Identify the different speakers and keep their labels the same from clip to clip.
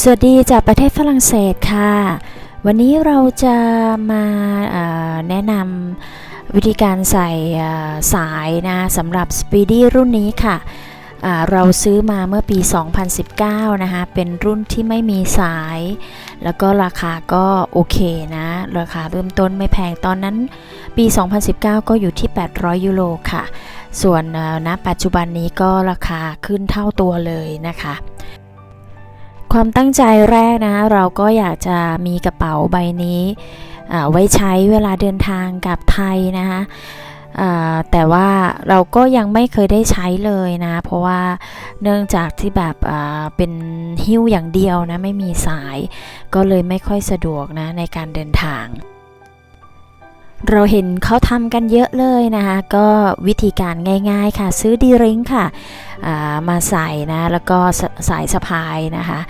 Speaker 1: สวัสดีจากประเทศฝรั่งเศสค่ะ วันนี้เราจะมาแนะนำวิธีการใส่สายนะสำหรับ Speedy รุ่นนี้ค่ะเราซื้อมาเมื่อปี 2019 นะคะ เป็นรุ่นที่ไม่มีสาย แล้วก็ราคาก็โอเคนะ ราคาเริ่มต้นไม่แพง ตอนนั้นปี 2019 ก็อยู่ที่ 800 ยูโรค่ะ ส่วนเอ่อณปัจจุบันนี้ก็ราคาขึ้นเท่าตัวเลยนะคะ ความตั้งใจแรกนะเราก็อยากจะมีกระเป๋าใบนี้ไว้ใช้เวลาเดินทางกลับไทยนะคะแต่ว่าเราก็ยังไม่เคยได้ใช้เลยนะ เพราะว่าเนื่องจากที่แบบเป็นหิ้วอย่างเดียวนะ ไม่มีสาย ก็เลยไม่ค่อยสะดวกนะในการเดินทาง เราเห็นเขาทำกันเยอะเลยนะคะ ก็วิธีการง่ายๆค่ะ ซื้อดีริงค่ะอ่ามาใส่นะ แล้วก็สายสะพายนะคะ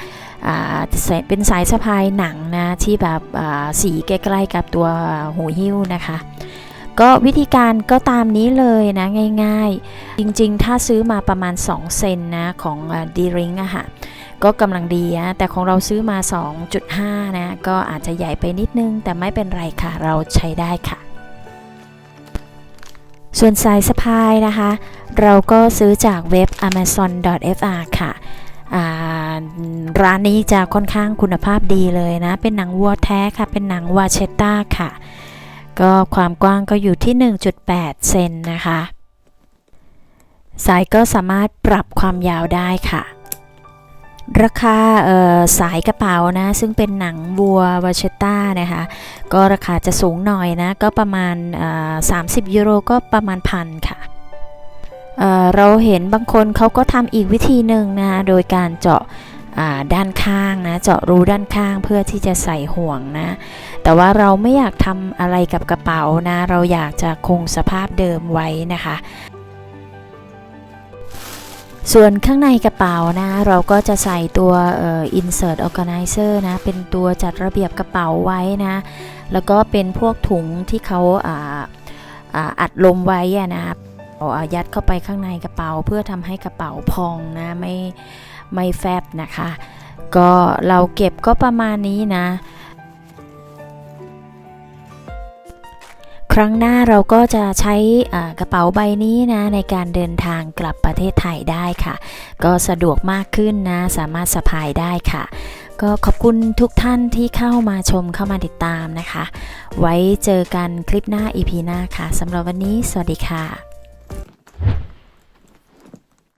Speaker 1: เป็นสายสะพายหนังนะที่แบบสีใกล้ๆกับตัวหูหิ้วนะคะ ก็วิธีการก็ตามนี้เลยนะง่ายๆ จริงๆ ถ้าซื้อมาประมาณ 2 เซนนะของดีริงอะค่ะ ก็กำลังดีนะแต่ของเราซื้อมา 2.5 นะ ก็อาจจะใหญ่ไปนิดนึง แต่ไม่เป็นไรค่ะ เราใช้ได้ค่ะ ส่วนสายสะพายนะคะ เราก็ซื้อจากเว็บ amazon.fr ค่ะร้านนี้จะค่อนข้างคุณภาพดีเลยนะ เป็นหนังวัวแท้ค่ะ เป็นหนังวาเชตตาค่ะ ก็ความกว้างก็อยู่ที่ 1.8 เซนนะคะ สายก็สามารถปรับความยาวได้ค่ะ ราคาสายกระเป๋านะ ซึ่งเป็นหนังวัววาเชตตานะคะ ก็ราคาจะสูงหน่อยนะ ก็ประมาณ 30 ยูโรก็ประมาณพันค่ะเเราเห็นบางคนเขาก็ทำอีกวิธีหนึ่งนะ โดยการเจาะด้านข้างนะ เจาะรูด้านข้างเพื่อที่จะใส่ห่วงนะ แต่ว่าเราไม่อยากทำอะไรกับกระเป๋านะ เราอยากจะคงสภาพเดิมไว้นะคะ ส่วนข้างในกระเป๋านะเราก็จะใส่ตัวเอ่อ insert organizer นะ เป็นตัวจัดระเบียบกระเป๋าไว้นะ แล้วก็เป็นพวกถุงที่เขาอ่าอัดลมไว้นะเอายัดเข้าไปข้างในกระเป๋าเพื่อทำให้กระเป๋าพองนะไม่ไม่แฟบนะคะ ก็เราเก็บก็ประมาณนี้นะ ครั้งหน้าเราก็จะใช้กระเป๋าใบนี้นะในการเดินทางกลับประเทศไทยได้ค่ะ ก็สะดวกมากขึ้นนะ สามารถสะพายได้ค่ะ ก็ขอบคุณทุกท่านที่เข้ามาชมเข้ามาติดตามนะคะ ไว้เจอกันคลิปหน้า EP หน้าค่ะสำหรับวันนี้ สวัสดีค่ะ